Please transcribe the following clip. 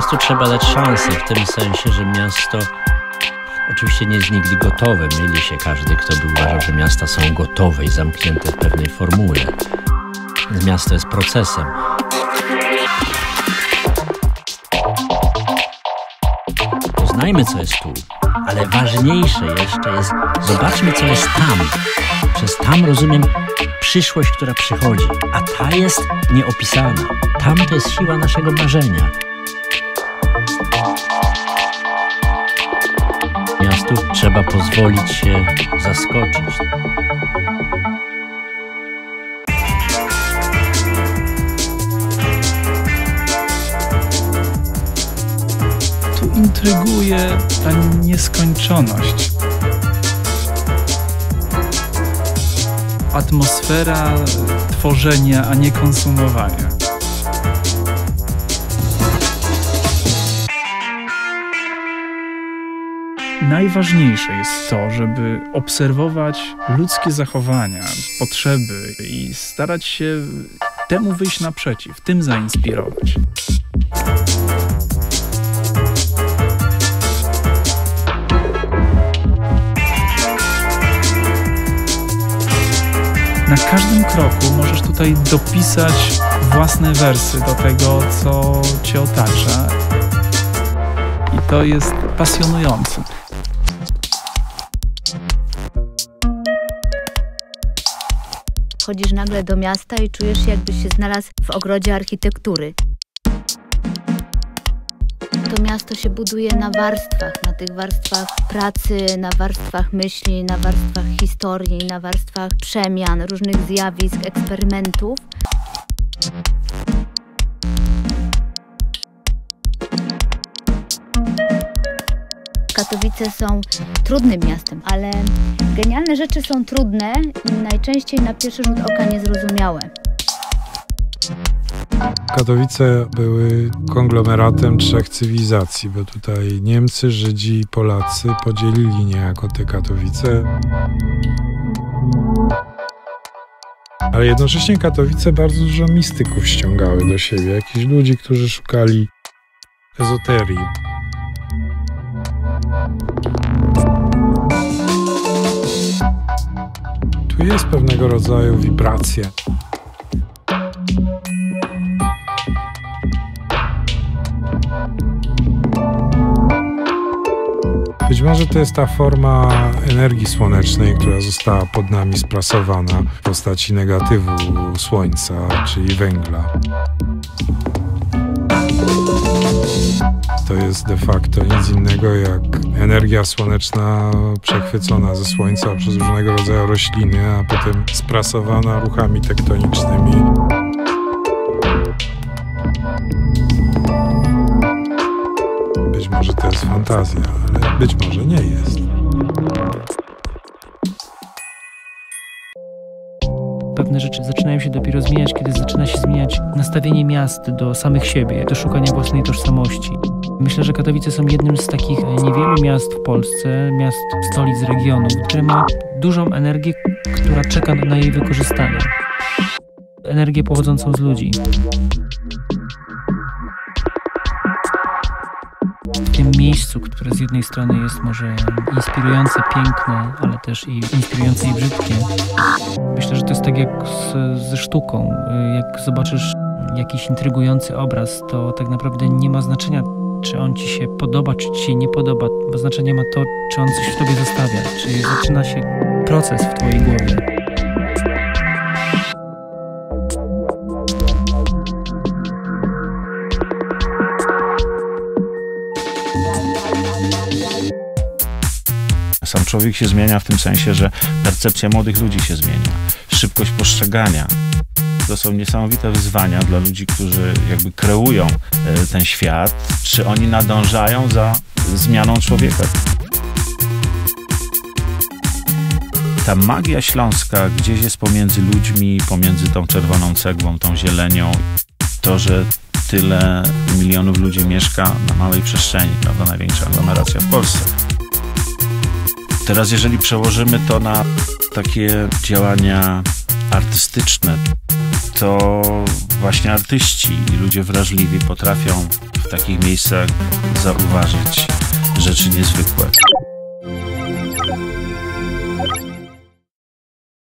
Miastu trzeba dać szansę w tym sensie, że miasto oczywiście nie jest nigdy gotowe. Myli się każdy, kto by uważał, że miasta są gotowe i zamknięte w pewnej formule. Miasto jest procesem. Poznajmy, co jest tu, ale ważniejsze jeszcze jest, zobaczmy, co jest tam. Przez tam rozumiem przyszłość, która przychodzi, a ta jest nieopisana. Tam to jest siła naszego marzenia. Miastu trzeba pozwolić się zaskoczyć. Tu intryguje ta nieskończoność. Atmosfera tworzenia, a nie konsumowania. Najważniejsze jest to, żeby obserwować ludzkie zachowania, potrzeby i starać się temu wyjść naprzeciw, tym zainspirować. Na każdym kroku możesz tutaj dopisać własne wersy do tego, co cię otacza. I to jest pasjonujące. Wchodzisz nagle do miasta i czujesz się, jakbyś się znalazł w ogrodzie architektury. To miasto się buduje na warstwach, na tych warstwach pracy, na warstwach myśli, na warstwach historii, na warstwach przemian, różnych zjawisk, eksperymentów. Katowice są trudnym miastem, ale genialne rzeczy są trudne i najczęściej na pierwszy rzut oka niezrozumiałe. Katowice były konglomeratem trzech cywilizacji, bo tutaj Niemcy, Żydzi i Polacy podzielili niejako te Katowice. Ale jednocześnie Katowice bardzo dużo mistyków ściągały do siebie, jakichś ludzi, którzy szukali ezoterii. Tu jest pewnego rodzaju wibracja. Być może to jest ta forma energii słonecznej, która została pod nami sprasowana w postaci negatywu słońca, czyli węgla. To jest de facto nic innego jak energia słoneczna przechwycona ze słońca przez różnego rodzaju rośliny, a potem sprasowana ruchami tektonicznymi. Być może to jest fantazja, ale być może nie jest. Pewne rzeczy zaczynają się dopiero zmieniać, kiedy zaczyna się zmieniać nastawienie miast do samych siebie, do szukania własnej tożsamości. Myślę, że Katowice są jednym z takich niewielu miast w Polsce, miast stolic regionu, które ma dużą energię, która czeka na jej wykorzystanie. Energię pochodzącą z ludzi. w tym miejscu, które z jednej strony jest może inspirujące, piękne, ale też i inspirujące i brzydkie. Myślę, że to jest tak jak z, ze sztuką. Jak zobaczysz jakiś intrygujący obraz, to tak naprawdę nie ma znaczenia, czy on ci się podoba, czy ci się nie podoba, bo znaczenie ma to, czy on coś w tobie zostawia, czy zaczyna się proces w twojej głowie. Sam człowiek się zmienia w tym sensie, że percepcja młodych ludzi się zmienia, szybkość postrzegania. To są niesamowite wyzwania dla ludzi, którzy jakby kreują e, ten świat. Czy oni nadążają za zmianą człowieka? Ta magia śląska gdzieś jest pomiędzy ludźmi, pomiędzy tą czerwoną cegłą, tą zielenią. To, że tyle milionów ludzi mieszka na małej przestrzeni, prawda? Największa aglomeracja w Polsce. Teraz, jeżeli przełożymy to na takie działania artystyczne, to właśnie artyści i ludzie wrażliwi potrafią w takich miejscach zauważyć rzeczy niezwykłe.